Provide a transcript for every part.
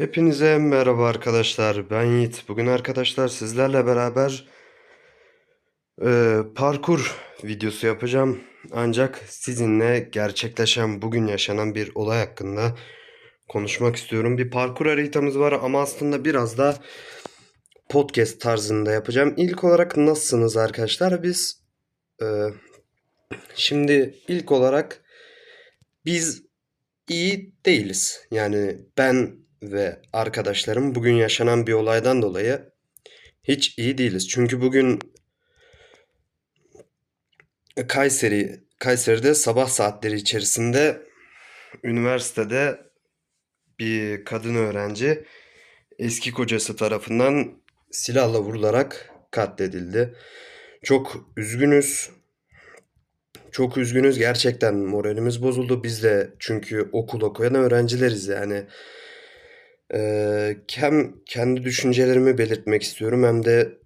Hepinize merhaba arkadaşlar. Ben Yiğit. Bugün arkadaşlar sizlerle beraber e, parkur videosu yapacağım. Ancak sizinle gerçekleşen, bugün yaşanan bir olay hakkında konuşmak istiyorum. Bir parkur haritamız var ama aslında biraz da podcast tarzında yapacağım. İlk olarak nasılsınız arkadaşlar? Biz e, şimdi ilk olarak biz iyi değiliz. Yani ben ve arkadaşlarım bugün yaşanan bir olaydan dolayı hiç iyi değiliz. Çünkü bugün Kayseri Kayseri'de sabah saatleri içerisinde üniversitede bir kadın öğrenci eski kocası tarafından silahla vurularak katledildi. Çok üzgünüz. Çok üzgünüz. Gerçekten moralimiz bozuldu. Biz de çünkü okul okuyan öğrencileriz yani. Hem kendi düşüncelerimi belirtmek istiyorum hem de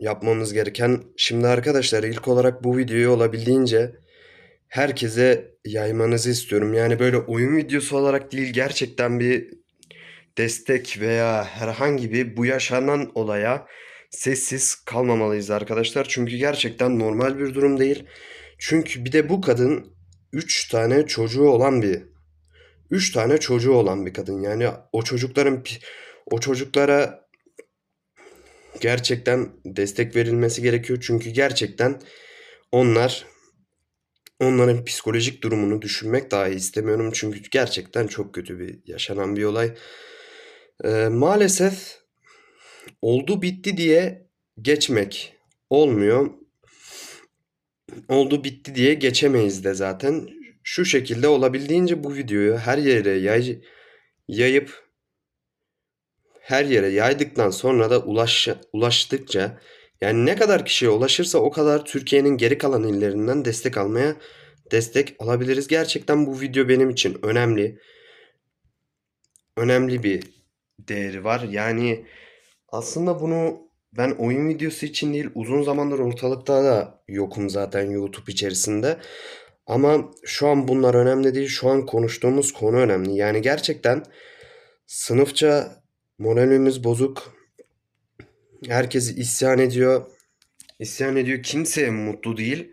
yapmamız gereken. Şimdi arkadaşlar ilk olarak bu videoyu olabildiğince herkese yaymanızı istiyorum. Yani böyle oyun videosu olarak değil gerçekten bir destek veya herhangi bir bu yaşanan olaya sessiz kalmamalıyız arkadaşlar. Çünkü gerçekten normal bir durum değil. Çünkü bir de bu kadın 3 tane çocuğu olan bir 3 tane çocuğu olan bir kadın. Yani o çocukların o çocuklara gerçekten destek verilmesi gerekiyor. Çünkü gerçekten onlar onların psikolojik durumunu düşünmek dahi istemiyorum. Çünkü gerçekten çok kötü bir yaşanan bir olay. Ee, maalesef oldu bitti diye geçmek olmuyor. Oldu bitti diye geçemeyiz de zaten. Şu şekilde olabildiğince bu videoyu her yere yay, yayıp her yere yaydıktan sonra da ulaş, ulaştıkça yani ne kadar kişiye ulaşırsa o kadar Türkiye'nin geri kalan illerinden destek almaya destek alabiliriz. Gerçekten bu video benim için önemli. Önemli bir değeri var. Yani aslında bunu ben oyun videosu için değil uzun zamandır ortalıkta da yokum zaten YouTube içerisinde. Ama şu an bunlar önemli değil. Şu an konuştuğumuz konu önemli. Yani gerçekten sınıfça moralimiz bozuk. Herkes isyan ediyor. İsyan ediyor. Kimse mutlu değil.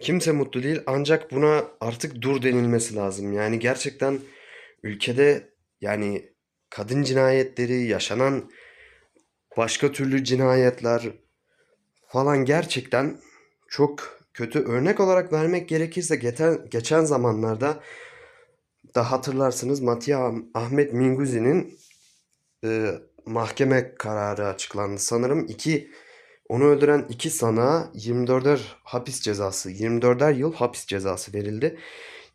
Kimse mutlu değil. Ancak buna artık dur denilmesi lazım. Yani gerçekten ülkede yani kadın cinayetleri, yaşanan başka türlü cinayetler falan gerçekten çok kötü. Örnek olarak vermek gerekirse geçen, geçen zamanlarda da hatırlarsınız Matiya Ahmet Minguzi'nin e, mahkeme kararı açıklandı. Sanırım iki onu öldüren iki sanığa 24'er hapis cezası, 24'er yıl hapis cezası verildi.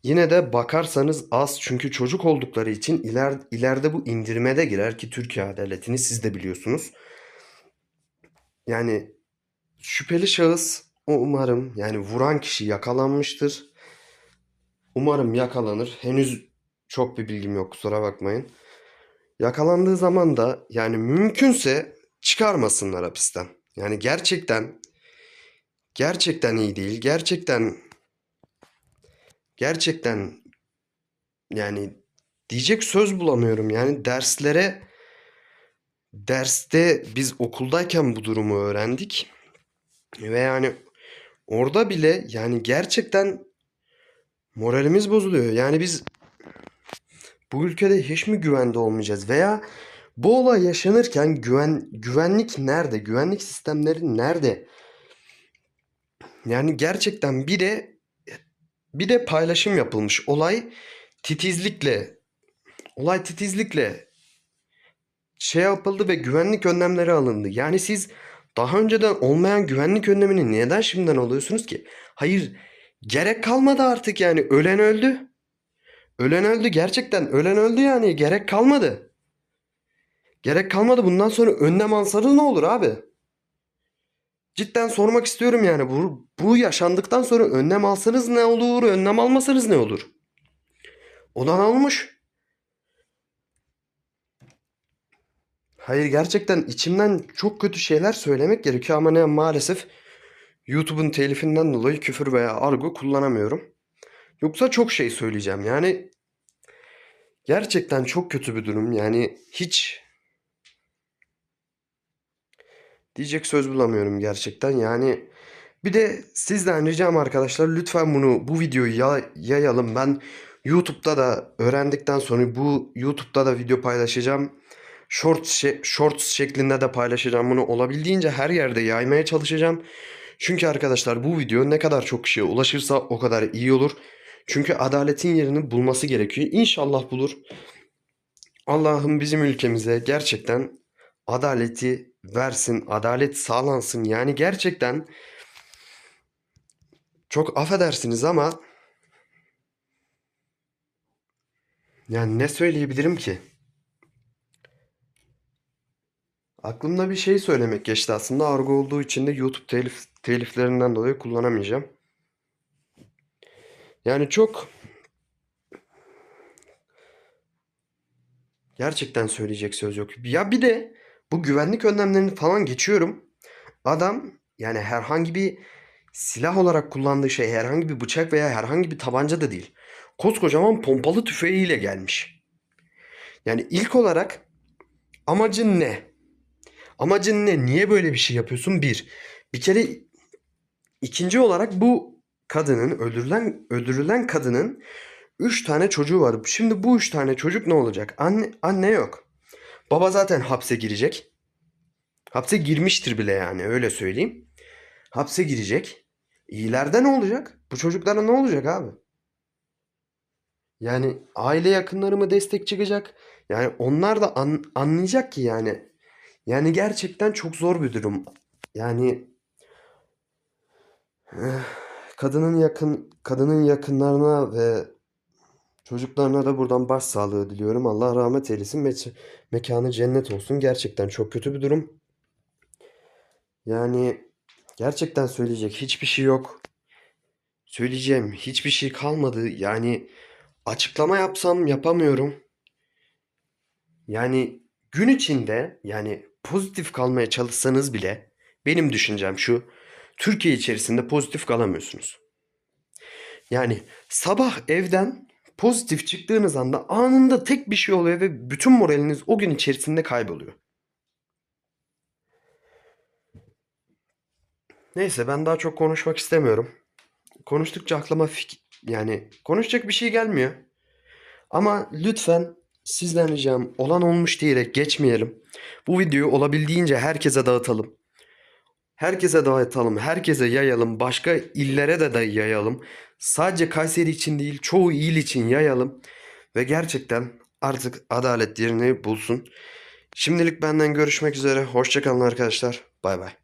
Yine de bakarsanız az çünkü çocuk oldukları için iler, ileride bu indirmede girer ki Türkiye adaletini siz de biliyorsunuz. Yani şüpheli şahıs umarım yani vuran kişi yakalanmıştır. Umarım yakalanır. Henüz çok bir bilgim yok kusura bakmayın. Yakalandığı zaman da yani mümkünse çıkarmasınlar hapisten. Yani gerçekten gerçekten iyi değil. Gerçekten gerçekten yani diyecek söz bulamıyorum. Yani derslere derste biz okuldayken bu durumu öğrendik. Ve yani orada bile yani gerçekten moralimiz bozuluyor. Yani biz bu ülkede hiç mi güvende olmayacağız? Veya bu olay yaşanırken güven güvenlik nerede? Güvenlik sistemleri nerede? Yani gerçekten bir de bir de paylaşım yapılmış. Olay titizlikle olay titizlikle şey yapıldı ve güvenlik önlemleri alındı. Yani siz daha önceden olmayan güvenlik önlemini neden şimdiden alıyorsunuz ki? Hayır, gerek kalmadı artık yani. Ölen öldü. Ölen öldü gerçekten. Ölen öldü yani. Gerek kalmadı. Gerek kalmadı. Bundan sonra önlem alsanız ne olur abi? Cidden sormak istiyorum yani. Bu, bu yaşandıktan sonra önlem alsanız ne olur? Önlem almasanız ne olur? Olan almış. Hayır gerçekten içimden çok kötü şeyler söylemek gerekiyor ama ne maalesef YouTube'un telifinden dolayı küfür veya argo kullanamıyorum. Yoksa çok şey söyleyeceğim. Yani Gerçekten çok kötü bir durum. Yani hiç diyecek söz bulamıyorum gerçekten. Yani bir de sizden ricam arkadaşlar lütfen bunu bu videoyu ya- yayalım. Ben YouTube'da da öğrendikten sonra bu YouTube'da da video paylaşacağım. Shorts, şe- shorts şeklinde de paylaşacağım bunu. Olabildiğince her yerde yaymaya çalışacağım. Çünkü arkadaşlar bu video ne kadar çok kişiye ulaşırsa o kadar iyi olur. Çünkü adaletin yerini bulması gerekiyor. İnşallah bulur. Allah'ım bizim ülkemize gerçekten adaleti versin, adalet sağlansın. Yani gerçekten çok affedersiniz ama yani ne söyleyebilirim ki? Aklımda bir şey söylemek geçti aslında. Argo olduğu için de YouTube telif, teliflerinden dolayı kullanamayacağım. Yani çok gerçekten söyleyecek söz yok. Ya bir de bu güvenlik önlemlerini falan geçiyorum. Adam yani herhangi bir silah olarak kullandığı şey herhangi bir bıçak veya herhangi bir tabanca da değil. Koskocaman pompalı tüfeğiyle gelmiş. Yani ilk olarak amacın ne? Amacın ne? Niye böyle bir şey yapıyorsun? Bir. Bir kere ikinci olarak bu kadının öldürülen öldürülen kadının üç tane çocuğu var. Şimdi bu üç tane çocuk ne olacak? Anne, anne yok. Baba zaten hapse girecek. Hapse girmiştir bile yani öyle söyleyeyim. Hapse girecek. İleride ne olacak? Bu çocuklara ne olacak abi? Yani aile yakınları mı destek çıkacak? Yani onlar da an- anlayacak ki yani. Yani gerçekten çok zor bir durum. Yani eh, kadının yakın kadının yakınlarına ve çocuklarına da buradan başsağlığı diliyorum. Allah rahmet eylesin. Me- mekanı cennet olsun. Gerçekten çok kötü bir durum. Yani gerçekten söyleyecek hiçbir şey yok. Söyleyeceğim hiçbir şey kalmadı. Yani açıklama yapsam yapamıyorum. Yani gün içinde yani pozitif kalmaya çalışsanız bile benim düşüncem şu. Türkiye içerisinde pozitif kalamıyorsunuz. Yani sabah evden pozitif çıktığınız anda anında tek bir şey oluyor ve bütün moraliniz o gün içerisinde kayboluyor. Neyse ben daha çok konuşmak istemiyorum. Konuştukça aklıma fik yani konuşacak bir şey gelmiyor. Ama lütfen sizden ricam olan olmuş diyerek geçmeyelim. Bu videoyu olabildiğince herkese dağıtalım. Herkese dağıtalım, herkese yayalım, başka illere de, de yayalım. Sadece Kayseri için değil, çoğu il için yayalım. Ve gerçekten artık adalet yerini bulsun. Şimdilik benden görüşmek üzere. Hoşçakalın arkadaşlar. Bay bay.